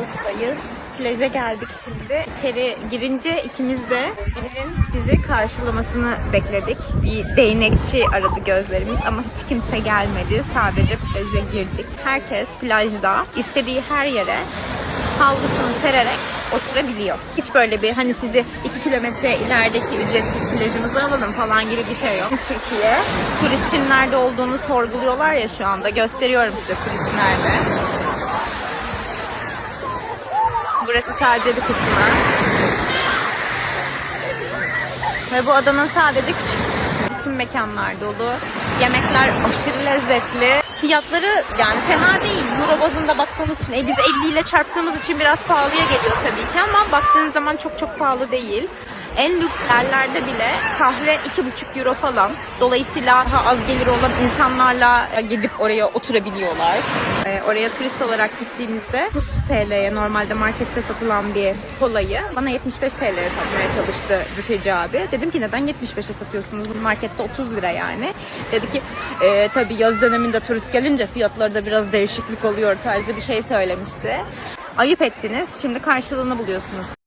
Rodos'tayız. Plaja geldik şimdi. İçeri girince ikimiz de birinin bizi karşılamasını bekledik. Bir değnekçi aradı gözlerimiz ama hiç kimse gelmedi. Sadece plaja girdik. Herkes plajda istediği her yere havlusunu sererek oturabiliyor. Hiç böyle bir hani sizi 2 kilometre ilerideki ücretsiz plajımıza alalım falan gibi bir şey yok. Türkiye turistin nerede olduğunu sorguluyorlar ya şu anda. Gösteriyorum size turist nerede. Burası sadece bir kısmı. Ve bu adanın sadece küçük kısmı. Bütün mekanlar dolu. Yemekler aşırı lezzetli. Fiyatları yani fena değil. Euro bazında baktığımız için. E biz 50 ile çarptığımız için biraz pahalıya geliyor tabii ki ama baktığınız zaman çok çok pahalı değil. En lüks yerlerde bile kahve 2,5 euro falan. Dolayısıyla daha az geliri olan insanlarla gidip oraya oturabiliyorlar. Ee, oraya turist olarak gittiğimizde 30 TL'ye normalde markette satılan bir kolayı bana 75 TL'ye satmaya çalıştı büfeci abi. Dedim ki neden 75'e satıyorsunuz? Markette 30 lira yani. Dedi ki e, tabii yaz döneminde turist gelince fiyatlarda biraz değişiklik oluyor tarzı bir şey söylemişti. Ayıp ettiniz. Şimdi karşılığını buluyorsunuz.